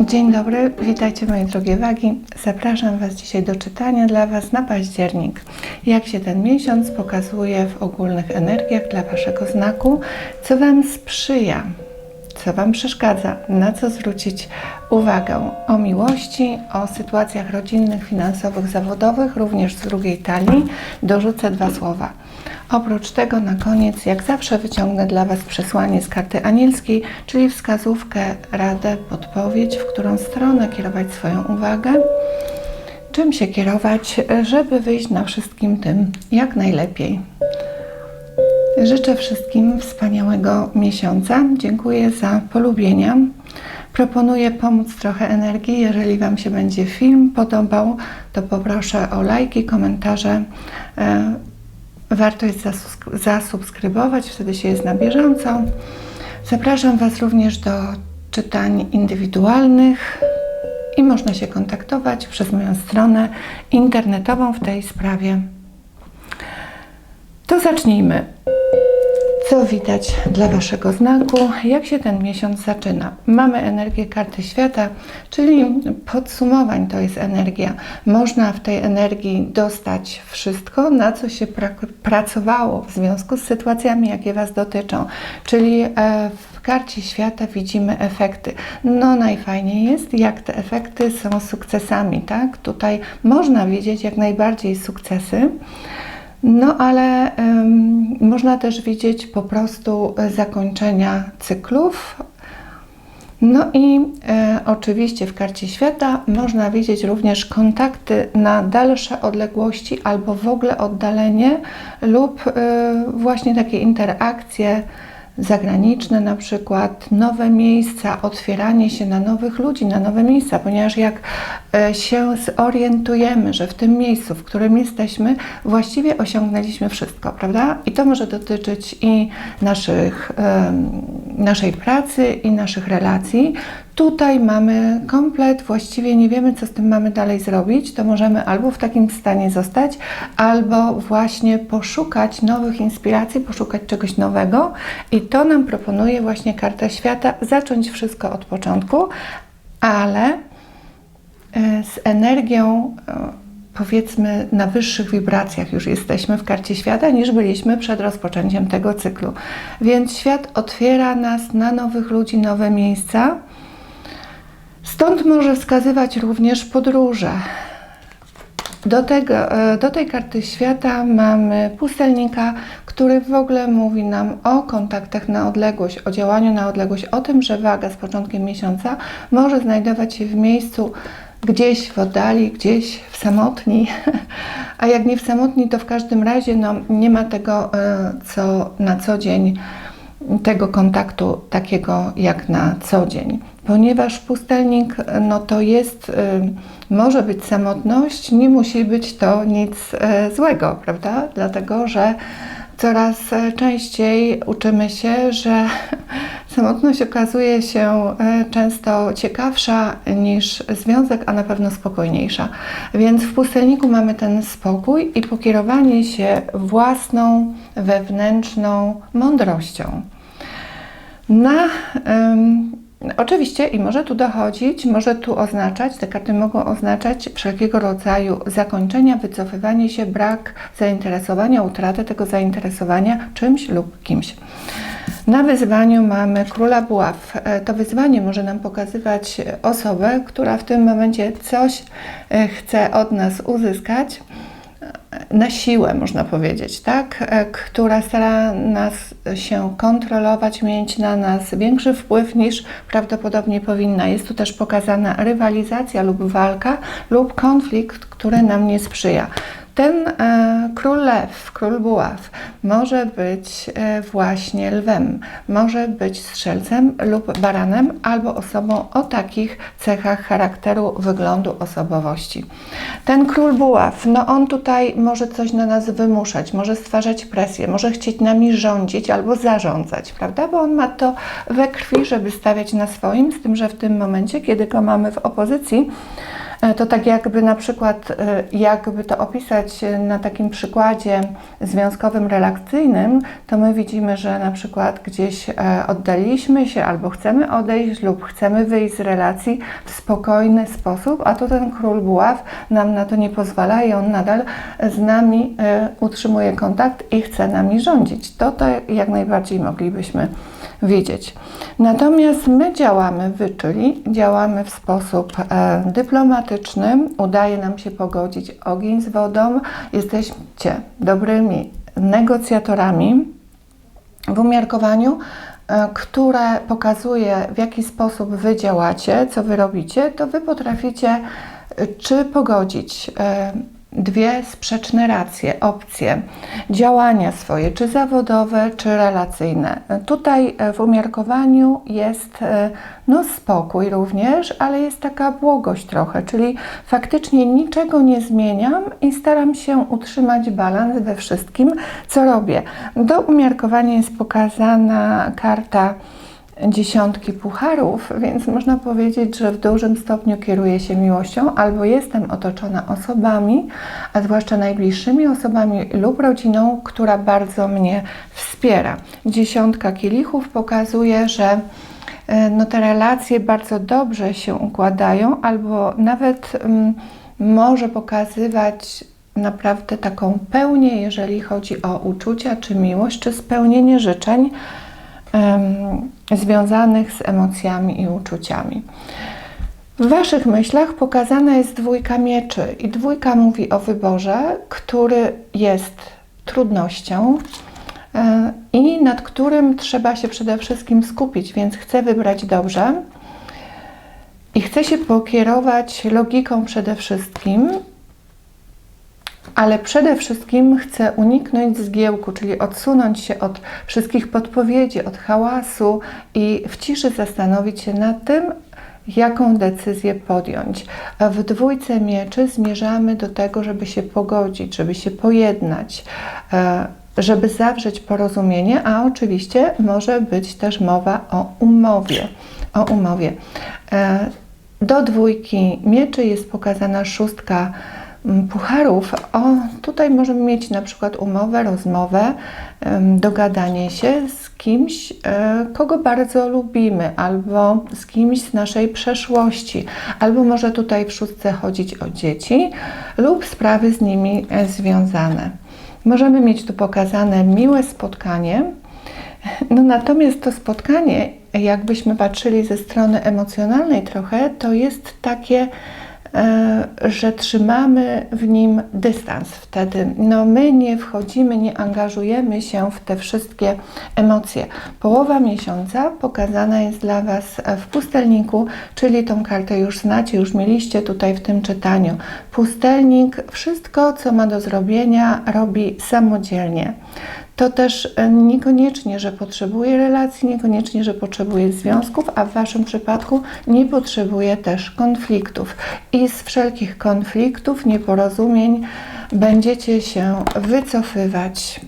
Dzień dobry, witajcie moje drogie wagi. Zapraszam Was dzisiaj do czytania dla Was na październik. Jak się ten miesiąc pokazuje w ogólnych energiach dla Waszego znaku, co Wam sprzyja, co Wam przeszkadza, na co zwrócić uwagę. O miłości, o sytuacjach rodzinnych, finansowych, zawodowych, również z drugiej talii dorzucę dwa słowa. Oprócz tego na koniec, jak zawsze, wyciągnę dla Was przesłanie z karty anielskiej, czyli wskazówkę, radę, podpowiedź, w którą stronę kierować swoją uwagę, czym się kierować, żeby wyjść na wszystkim tym jak najlepiej. Życzę wszystkim wspaniałego miesiąca. Dziękuję za polubienia. Proponuję pomóc trochę energii. Jeżeli Wam się będzie film podobał, to poproszę o lajki, komentarze. E, Warto jest zasubskrybować, wtedy się jest na bieżąco. Zapraszam Was również do czytań indywidualnych i można się kontaktować przez moją stronę internetową w tej sprawie. To zacznijmy. Co widać dla Waszego znaku? Jak się ten miesiąc zaczyna? Mamy energię karty świata, czyli podsumowań to jest energia. Można w tej energii dostać wszystko, na co się pra- pracowało w związku z sytuacjami, jakie Was dotyczą. Czyli e, w karcie świata widzimy efekty. No najfajniej jest, jak te efekty są sukcesami, tak? Tutaj można widzieć jak najbardziej sukcesy. No, ale ym, można też widzieć po prostu e, zakończenia cyklów. No i e, oczywiście w karcie świata można widzieć również kontakty na dalsze odległości albo w ogóle oddalenie lub e, właśnie takie interakcje zagraniczne, na przykład nowe miejsca, otwieranie się na nowych ludzi, na nowe miejsca, ponieważ jak e, się zorientujemy, że w tym miejscu, w którym jesteśmy, właściwie osiągnęliśmy wszystko, prawda? I to może dotyczyć i naszych, naszej pracy, i naszych relacji. Tutaj mamy komplet, właściwie nie wiemy, co z tym mamy dalej zrobić, to możemy albo w takim stanie zostać, albo właśnie poszukać nowych inspiracji, poszukać czegoś nowego i to nam proponuje właśnie karta świata, zacząć wszystko od początku, ale e, z energią e, powiedzmy na wyższych wibracjach już jesteśmy w karcie świata niż byliśmy przed rozpoczęciem tego cyklu. Więc świat otwiera nas na nowych ludzi, nowe miejsca. Stąd może wskazywać również podróże. Do, tego, e, do tej karty świata mamy pustelnika, który w ogóle mówi nam o kontaktach na odległość, o działaniu na odległość, o tym, że waga z początkiem miesiąca może znajdować się w miejscu gdzieś w oddali, gdzieś w samotni, a jak nie w samotni, to w każdym razie no, nie ma tego, e, co na co dzień tego kontaktu takiego jak na co dzień. Ponieważ pustelnik no to jest, y, może być samotność, nie musi być to nic y, złego, prawda? Dlatego, że coraz e, częściej uczymy się, że samotność okazuje się często ciekawsza niż związek, a na pewno spokojniejsza. Więc w pustelniku mamy ten spokój i pokierowanie się własną, wewnętrzną mądrością. Na Oczywiście i może tu dochodzić, może tu oznaczać, te karty mogą oznaczać wszelkiego rodzaju zakończenia, wycofywanie się, brak zainteresowania, utratę tego zainteresowania czymś lub kimś. Na wyzwaniu mamy króla buław. E, To wyzwanie może nam pokazywać osobę, która w tym momencie coś e, chce od nas uzyskać na siłę, można powiedzieć, tak? E, która stara nas się kontrolować, mieć na nas większy wpływ niż prawdopodobnie powinna. Jest tu też pokazana rywalizacja lub walka lub konflikt, który nam nie sprzyja. Ten e, król lew, król buław może być e, właśnie lwem, może być strzelcem lub baranem, albo osobą o takich cechach charakteru, wyglądu, osobowości. Ten król buław, no on tutaj może coś na nas wymuszać, może stwarzać presję, może chcieć nami rządzić albo zarządzać, prawda? Bo on ma to we krwi, żeby stawiać na swoim, z tym, że w tym momencie, kiedy go mamy w opozycji, To tak jakby na przykład, e, jakby to opisać e, na takim przykładzie związkowym relaksyjnym, to my widzimy, że na przykład gdzieś e, oddaliśmy się albo chcemy odejść lub chcemy wyjść z relacji w spokojny sposób, a to ten król buław nam na to nie pozwala i on nadal z nami e, utrzymuje kontakt i chce nami rządzić. To to jak najbardziej moglibyśmy wiedzieć. Natomiast my działamy wyczuli, działamy w sposób e, dyplomatyczny, udaje nam się pogodzić ogień z wodą, jesteście dobrymi negocjatorami w umiarkowaniu, e, które pokazuje, w jaki sposób wy działacie, co wy robicie, to wy potraficie e, czy pogodzić e, dwie sprzeczne racje, opcje działania swoje, czy zawodowe, czy relacyjne. Tutaj e, w umiarkowaniu jest e, no, spokój również, ale jest taka błogość trochę, czyli faktycznie niczego nie zmieniam i staram się utrzymać balans we wszystkim, co robię. Do umiarkowania jest pokazana karta dziesiątki pucharów, więc można powiedzieć, że w dużym stopniu kieruję się miłością albo jestem otoczona osobami, a zwłaszcza najbliższymi osobami lub rodziną, która bardzo mnie wspiera. Dziesiątka kielichów pokazuje, że e, no, te relacje bardzo dobrze się układają, albo nawet mm, może pokazywać naprawdę taką pełnię, jeżeli chodzi o uczucia, czy miłość, czy spełnienie życzeń em, związanych z emocjami i uczuciami. W Waszych myślach pokazana jest dwójka mieczy i dwójka mówi o wyborze, który jest trudnością e, i nad którym trzeba się przede wszystkim skupić, więc chcę wybrać dobrze i chcę się pokierować logiką przede wszystkim, ale przede wszystkim chcę uniknąć zgiełku, czyli odsunąć się od wszystkich podpowiedzi, od hałasu i w ciszy zastanowić się nad tym, jaką decyzję podjąć. W dwójce mieczy zmierzamy do tego, żeby się pogodzić, żeby się pojednać, e, żeby zawrzeć porozumienie, a oczywiście może być też mowa o umowie. O umowie. E, Do dwójki mieczy jest pokazana szóstka pucharów. O, tutaj możemy mieć na przykład umowę, rozmowę, dogadanie się z kimś, e, kogo bardzo lubimy, albo z kimś z naszej przeszłości, albo może tutaj w szóstce chodzić o dzieci lub sprawy z nimi e, związane. Możemy mieć tu pokazane miłe spotkanie, no natomiast to spotkanie, jakbyśmy patrzyli ze strony emocjonalnej trochę, to jest takie, że trzymamy w nim dystans wtedy. No my nie wchodzimy, nie angażujemy się w te wszystkie emocje. Połowa miesiąca pokazana jest dla Was w pustelniku, czyli tą kartę już znacie, już mieliście tutaj w tym czytaniu. Pustelnik wszystko, co ma do zrobienia, robi samodzielnie to też e, niekoniecznie, że potrzebuje relacji, niekoniecznie, że potrzebuje związków, a w Waszym przypadku nie potrzebuje też konfliktów. I z wszelkich konfliktów, nieporozumień będziecie się wycofywać.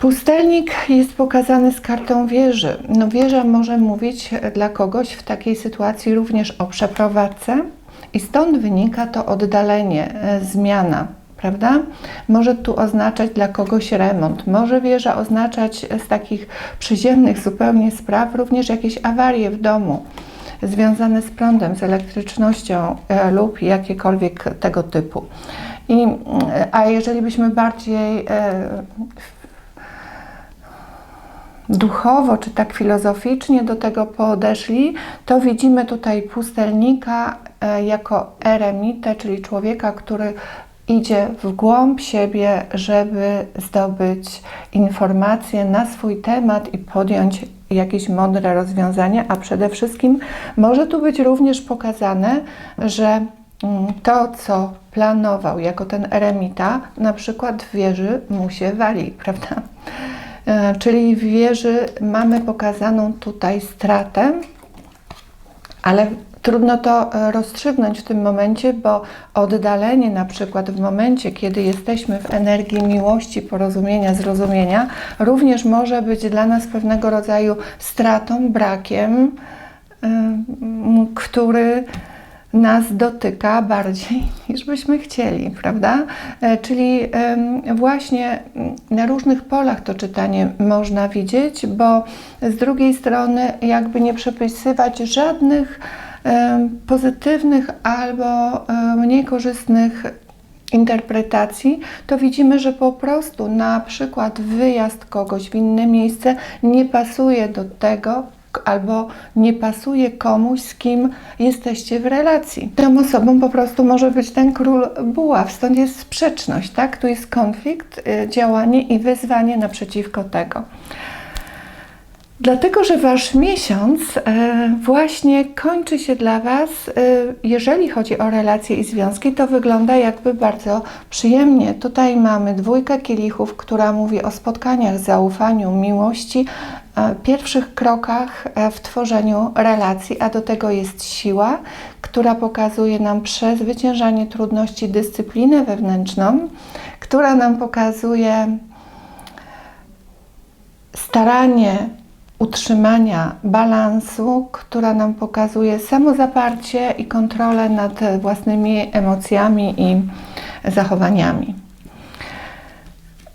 Pustelnik jest pokazany z kartą wieży. No wieża może mówić dla kogoś w takiej sytuacji również o przeprowadzce i stąd wynika to oddalenie, e, zmiana prawda? Może tu oznaczać dla kogoś remont, może wieża oznaczać z takich przyziemnych zupełnie spraw również jakieś awarie w domu związane z prądem, z elektrycznością e, lub jakiekolwiek tego typu. I, mm, a jeżeli byśmy bardziej e, duchowo czy tak filozoficznie do tego podeszli, to widzimy tutaj pustelnika e, jako eremitę, czyli człowieka, który idzie w głąb siebie, żeby zdobyć informacje na swój temat i podjąć jakieś mądre rozwiązania, a przede wszystkim może tu być również pokazane, że mm, to, co planował jako ten eremita, na przykład w wieży mu się wali, prawda? E, Czyli w wieży mamy pokazaną tutaj stratę, ale trudno to e, rozstrzygnąć w tym momencie, bo oddalenie na przykład w momencie, kiedy jesteśmy w energii miłości, porozumienia, zrozumienia, również może być dla nas pewnego rodzaju stratą, brakiem, który nas dotyka bardziej niż byśmy chcieli, prawda? E, Czyli właśnie na różnych polach to czytanie można widzieć, bo z drugiej strony jakby nie przypisywać żadnych pozytywnych albo mniej korzystnych interpretacji, to widzimy, że po prostu na przykład wyjazd kogoś w inne miejsce nie pasuje do tego, albo nie pasuje komuś, z kim jesteście w relacji. Tą osobą po prostu może być ten król buław, stąd jest sprzeczność, tak? Tu jest konflikt, y, działanie i wyzwanie naprzeciwko tego. Dlatego, że Wasz miesiąc e, właśnie kończy się dla Was, e, jeżeli chodzi o relacje i związki, to wygląda jakby bardzo przyjemnie. Tutaj mamy dwójkę kielichów, która mówi o spotkaniach, zaufaniu, miłości, pierwszych krokach e, w tworzeniu relacji, a do tego jest siła, która pokazuje nam przezwyciężanie trudności, dyscyplinę wewnętrzną, która nam pokazuje staranie utrzymania balansu, która nam pokazuje samozaparcie i kontrolę nad własnymi emocjami i zachowaniami.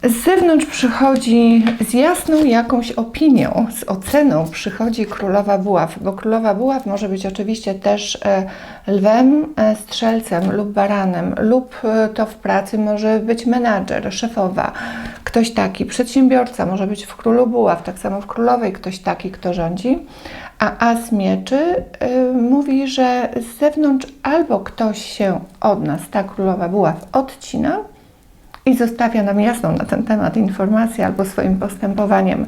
Z zewnątrz przychodzi z jasną jakąś opinią, z oceną przychodzi królowa buław, bo królowa buław może być oczywiście też e, lwem, e, strzelcem lub baranem, lub e, to w pracy może być menadżer, szefowa, ktoś taki, przedsiębiorca może być w królu buław, tak samo w królowej ktoś taki, kto rządzi. A as mieczy mówi, że z zewnątrz albo ktoś się od nas, ta królowa buław, odcina, i zostawia nam jasną na ten temat informację, albo swoim postępowaniem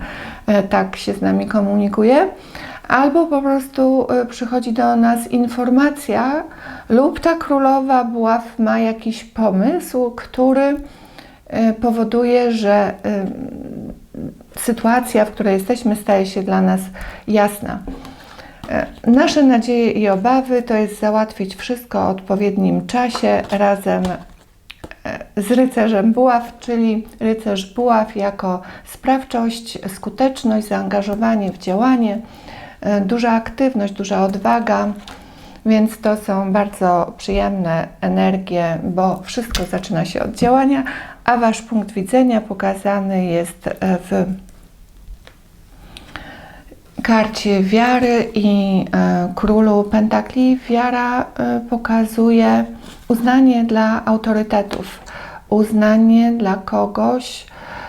e, tak się z nami komunikuje, albo po prostu e, przychodzi do nas informacja, lub ta królowa buław ma jakiś pomysł, który e, powoduje, że sytuacja, w której jesteśmy, staje się dla nas jasna. Nasze nadzieje i obawy to jest załatwić wszystko o odpowiednim czasie razem z rycerzem buław, czyli rycerz buław jako sprawczość, skuteczność, zaangażowanie w działanie, e, duża aktywność, duża odwaga, więc to są bardzo przyjemne energie, bo wszystko zaczyna się od działania, a Wasz punkt widzenia pokazany jest e, w karcie wiary i e, królu pentakli wiara e, pokazuje uznanie dla autorytetów, uznanie dla kogoś,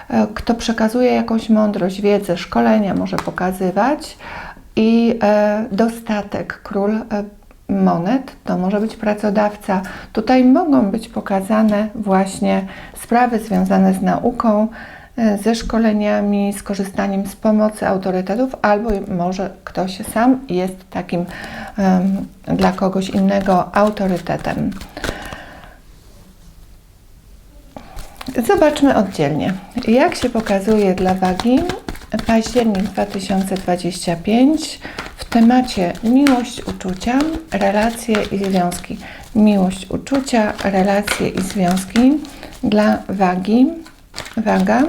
e, kto przekazuje jakąś mądrość, wiedzę, szkolenia może pokazywać i e, dostatek król e, monet to może być pracodawca. Tutaj mogą być pokazane właśnie sprawy związane z nauką, ze szkoleniami, z korzystaniem z pomocy autorytetów, albo może ktoś sam jest takim em, dla kogoś innego autorytetem. Zobaczmy oddzielnie, jak się pokazuje dla wagi październik 2025 w temacie miłość, uczucia, relacje i związki. Miłość, uczucia, relacje i związki dla wagi. Waga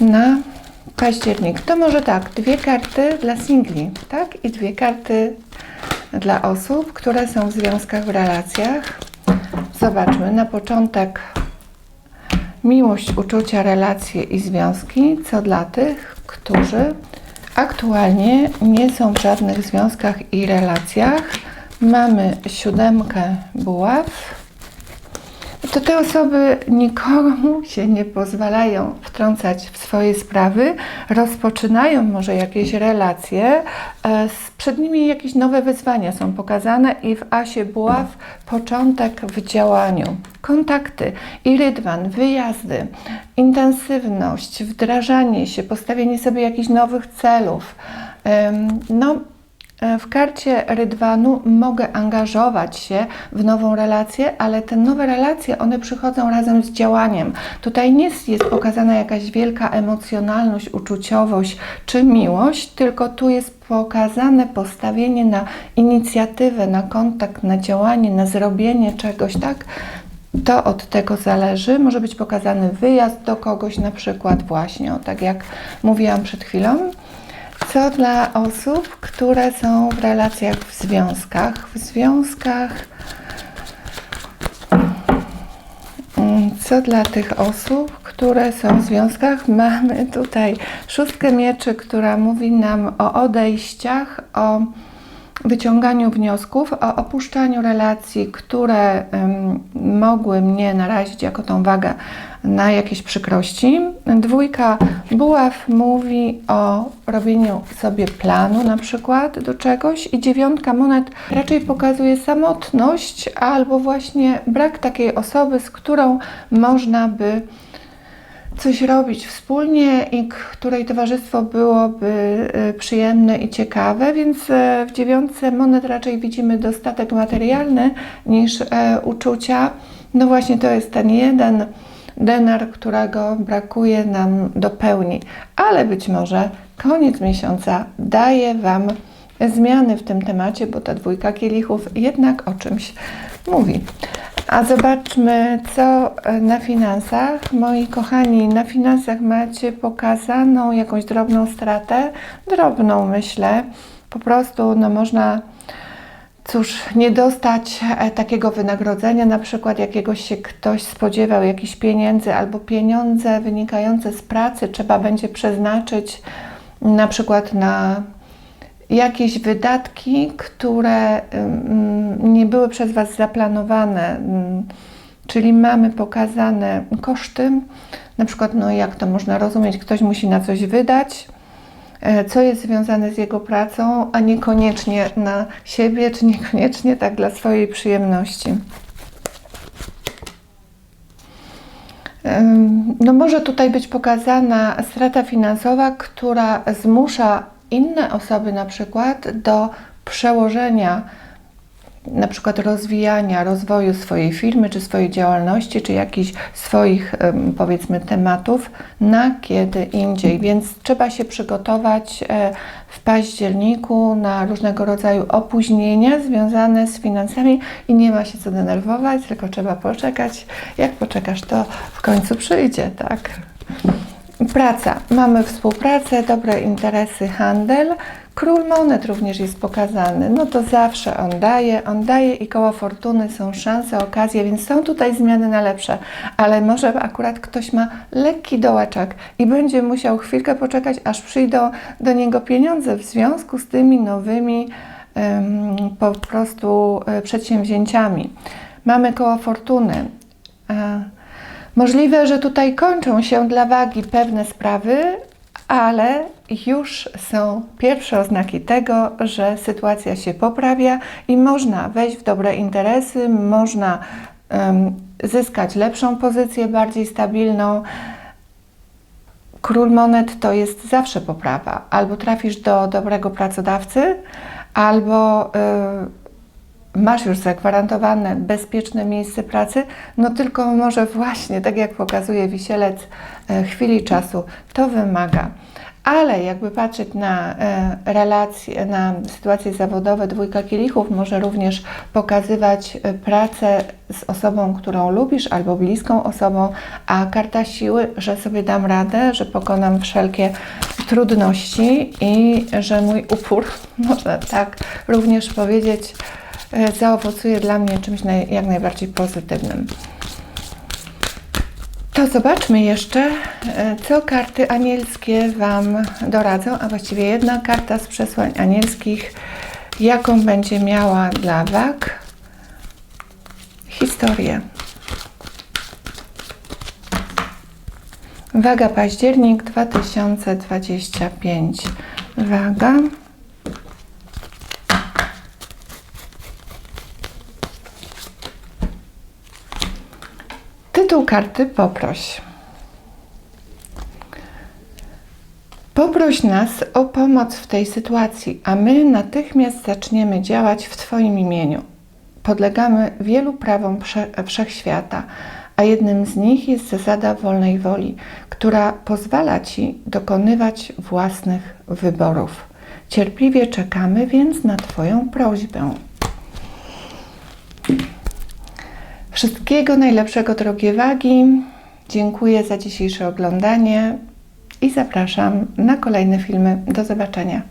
na październik. To może tak, dwie karty dla singli, tak? I dwie karty dla osób, które są w związkach, w relacjach. Zobaczmy na początek miłość, uczucia, relacje i związki, co dla tych, którzy aktualnie nie są w żadnych związkach i relacjach. Mamy siódemkę buław. To te osoby nikomu się nie pozwalają wtrącać w swoje sprawy, rozpoczynają może jakieś relacje, e, przed nimi jakieś nowe wyzwania są pokazane i w Asie Buław początek w działaniu. Kontakty i rydwan, wyjazdy, intensywność, wdrażanie się, postawienie sobie jakichś nowych celów. No, W karcie rydwanu mogę angażować się w nową relację, ale te nowe relacje, one przychodzą razem z działaniem. Tutaj nie jest pokazana jakaś wielka emocjonalność, uczuciowość czy miłość, tylko tu jest pokazane postawienie na inicjatywę, na kontakt, na działanie, na zrobienie czegoś, tak? To od tego zależy. Może być pokazany wyjazd do kogoś, na przykład właśnie, tak jak mówiłam przed chwilą. Co dla osób, które są w relacjach w związkach? W związkach. Mm, Co dla tych osób, które są w związkach? Mamy tutaj szóstkę mieczy, która mówi nam o odejściach, o wyciąganiu wniosków, o opuszczaniu relacji, które em, mogły mnie narazić jako tą wagę na jakieś przykrości. Dwójka buław mówi o robieniu sobie planu na przykład do czegoś i dziewiątka monet raczej pokazuje samotność albo właśnie brak takiej osoby, z którą można by coś robić wspólnie i której towarzystwo byłoby y, przyjemne i ciekawe, więc e, w dziewiątce monet raczej widzimy dostatek materialny niż e, uczucia. No właśnie to jest ten jeden denar, którego brakuje nam do pełni, ale być może koniec miesiąca daje Wam zmiany w tym temacie, bo ta dwójka kielichów jednak o czymś mówi. A zobaczmy, co na finansach. Moi kochani, na finansach macie pokazaną jakąś drobną stratę. Drobną, myślę. Po prostu no, można, cóż, nie dostać e, takiego wynagrodzenia, na przykład jakiegoś się ktoś spodziewał, jakichś pieniędzy albo pieniądze wynikające z pracy trzeba będzie przeznaczyć na przykład na jakieś wydatki, które ym, nie były przez Was zaplanowane, ym, czyli mamy pokazane koszty, na przykład, no jak to można rozumieć, ktoś musi na coś wydać, co jest związane z jego pracą, a niekoniecznie na siebie, czy niekoniecznie tak dla swojej przyjemności. No może tutaj być pokazana strata finansowa, która zmusza inne osoby na przykład do przełożenia na przykład rozwijania, rozwoju swojej firmy, czy swojej działalności, czy jakichś swoich powiedzmy tematów na kiedy indziej. Więc trzeba się przygotować e, w październiku na różnego rodzaju opóźnienia związane z finansami i nie ma się co denerwować, tylko trzeba poczekać. Jak poczekasz, to w końcu przyjdzie, tak? Praca. Mamy współpracę, dobre interesy, handel. Król monet również jest pokazany. No to zawsze on daje, on daje i koło fortuny są szanse, okazje, więc są tutaj zmiany na lepsze. Ale może akurat ktoś ma lekki dołeczek i będzie musiał chwilkę poczekać, aż przyjdą do niego pieniądze w związku z tymi nowymi em, po prostu e, przedsięwzięciami. Mamy koło fortuny. E, Możliwe, że tutaj kończą się dla wagi pewne sprawy, ale już są pierwsze oznaki tego, że sytuacja się poprawia i można wejść w dobre interesy, można em, zyskać lepszą pozycję, bardziej stabilną. Król monet to jest zawsze poprawa. Albo trafisz do dobrego pracodawcy, albo y, masz już zagwarantowane bezpieczne miejsce pracy, no tylko może właśnie, tak jak pokazuje wisielec e, chwili czasu, to wymaga. Ale jakby patrzeć na e, relacje, na sytuacje zawodowe, dwójka kielichów może również pokazywać e, pracę z osobą, którą lubisz, albo bliską osobą, a karta siły, że sobie dam radę, że pokonam wszelkie trudności i że mój upór, można tak również powiedzieć, zaowocuje dla mnie czymś naj, jak najbardziej pozytywnym. To zobaczmy jeszcze, e, co karty anielskie Wam doradzą, a właściwie jedna karta z przesłań anielskich, jaką będzie miała dla wag historię. Waga październik 2025. Waga. Tytuł karty Poproś. Poproś nas o pomoc w tej sytuacji, a my natychmiast zaczniemy działać w Twoim imieniu. Podlegamy wielu prawom prze- wszechświata, a jednym z nich jest zasada wolnej woli, która pozwala Ci dokonywać własnych wyborów. Cierpliwie czekamy więc na Twoją prośbę. Wszystkiego najlepszego, drogie wagi. Dziękuję za dzisiejsze oglądanie i zapraszam na kolejne filmy. Do zobaczenia.